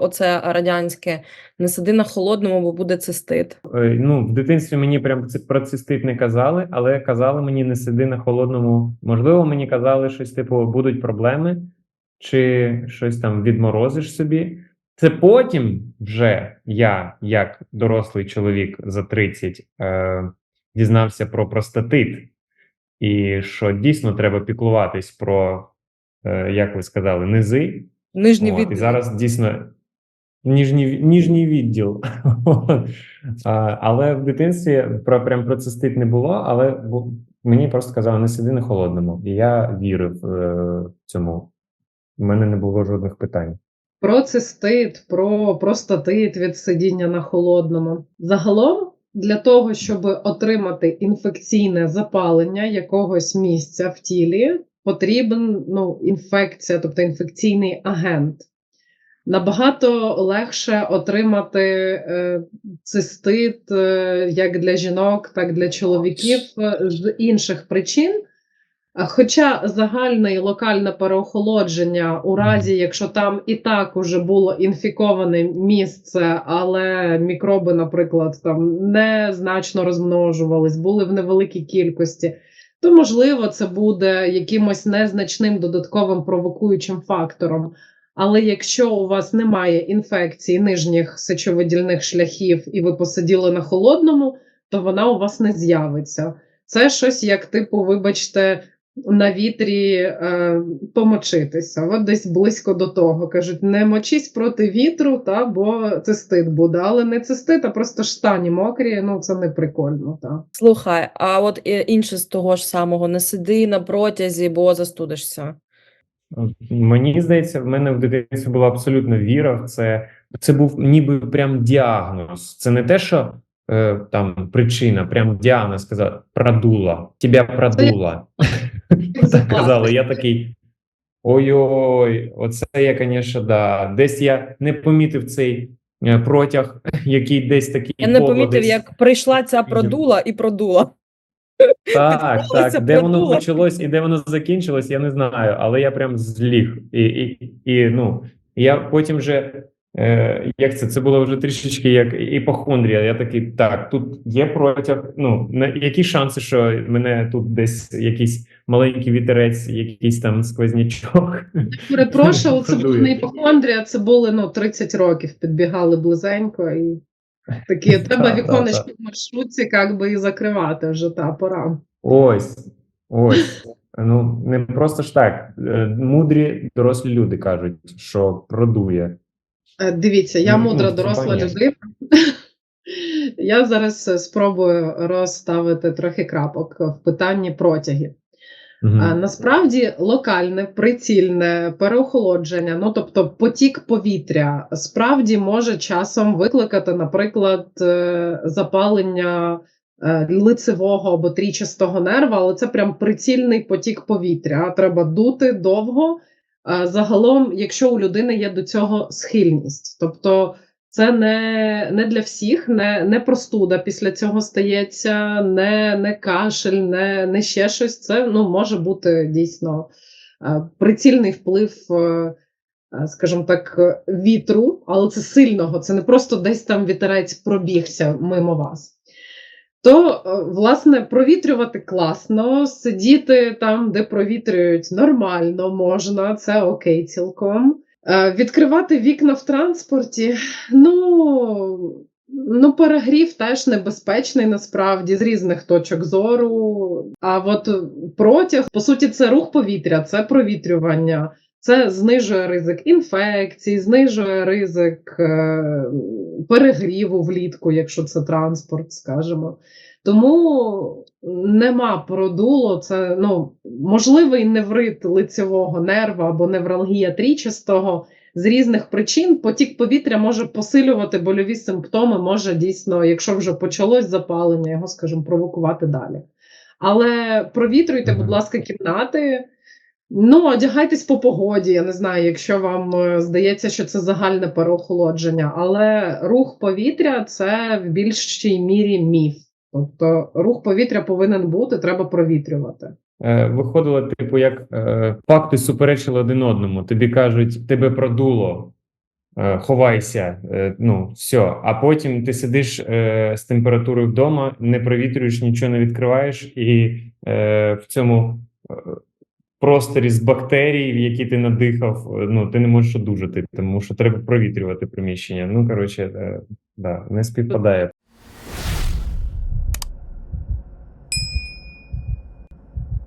оце радянське не сиди на холодному, бо буде цистит. Е, Ну, в дитинстві мені прям про цистит не казали, але казали мені не сиди на холодному. Можливо, мені казали щось типу будуть проблеми, чи щось там відморозиш собі. Це потім вже я, як дорослий чоловік за 30, е, дізнався про простатит, і що дійсно треба піклуватись про, е, як ви сказали, низи. Нижній От, від і зараз дійсно ніжній, ніжній відділ. А, але в дитинстві про прям про цистит не було, але мені просто казали, не сиди на холодному. І я вірив е, цьому. У мене не було жодних питань. Про цистит, про простатит від сидіння на холодному. Загалом, для того, щоб отримати інфекційне запалення якогось місця в тілі, потрібен ну, інфекція, тобто інфекційний агент. Набагато легше отримати е, цистит е, як для жінок, так і для чоловіків е, з інших причин. Хоча загальне і локальне переохолодження у разі, якщо там і так уже було інфіковане місце, але мікроби, наприклад, там незначно розмножувались, були в невеликій кількості, то можливо це буде якимось незначним додатковим провокуючим фактором. Але якщо у вас немає інфекції нижніх сечовидільних шляхів і ви посиділи на холодному, то вона у вас не з'явиться. Це щось як, типу, вибачте, на вітрі е, помочитися. От десь близько до того. Кажуть, не мочись проти вітру, та, бо цистит буде. Але не цистит, а просто штані мокрі, ну це не прикольно. Та. Слухай, а от інше з того ж самого, не сиди на протязі, бо застудишся. Мені здається, в мене в дитинстві була абсолютно віра в це. Це був ніби прям діагноз. Це не те, що е, там причина, прям діагноз сказав продула, тебе продула. Так казали. Я такий. Ой-ой, оце я, звісно, да. Десь я не помітив цей е, протяг, який десь такий. Я не помітив, десь. як прийшла ця продула і продула. Так, так. Де воно почалось і де воно закінчилось, я не знаю. Але я прям зліг. І, і, і ну, я потім вже. Е, як це? Це було вже трішечки як іпохондрія. Я такий, так, тут є протяг. Ну, на, які шанси, що мене тут десь якийсь маленький вітерець, якийсь там сквознячок. Перепрошую, це була не іпохондрія, це були ну, 30 років, підбігали близенько і такі, треба віконечки в маршрутці, як би і закривати вже та пора. Ось, ось. Ну, не просто ж так. Е, Мудрі дорослі люди кажуть, що продує. Е, Дивіться, я Ну, мудра це доросла людина. Я зараз е, спробую розставити трохи крапок в питанні протягів. Мгм. А, Насправді локальне прицільне переохолодження, ну тобто потік повітря, справді може часом викликати, наприклад, е, запалення е, лицевого або трічастого нерва, але це прям прицільний потік повітря. Треба дути довго. Загалом, якщо у людини є до цього схильність, тобто це не, не для всіх, не, не простуда після цього стається, не, не кашель, не, не ще щось. Це ну, може бути дійсно е, прицільний вплив, е, е, скажімо так, вітру, але це сильного, це не просто десь там вітерець пробігся мимо вас. То, власне, провітрювати класно, сидіти там, де провітрюють, нормально можна, це окей цілком. Е, Відкривати вікна в транспорті, ну, ну, перегрів теж небезпечний насправді з різних точок зору. А от протяг, по суті, це рух повітря, це провітрювання, це знижує ризик інфекцій, знижує ризик е, перегріву влітку, якщо це транспорт, скажімо. Тому нема продуло, це ну, можливий неврит лицевого нерва або невралгія трічастого. З різних причин потік повітря може посилювати больові симптоми, може дійсно, якщо вже почалось запалення, його, скажімо, провокувати далі. Але провітрюйте, будь ласка, кімнати. Ну, одягайтесь по погоді. Я не знаю, якщо вам е, здається, що це загальне переохолодження, але рух повітря це в більшій мірі міф. Тобто рух повітря повинен бути, треба провітрювати. Е, Виходило, типу, як е, факти суперечили один одному. Тобі кажуть, тебе продуло. е, ховайся, е, ну все. А потім ти сидиш е, з температурою вдома, не провітрюєш, нічого не відкриваєш, і е, в цьому е, просторі з бактерій, в які ти надихав, ну ти не можеш одужати, тому що треба провітрювати приміщення. Ну коротше, е, да, не співпадає.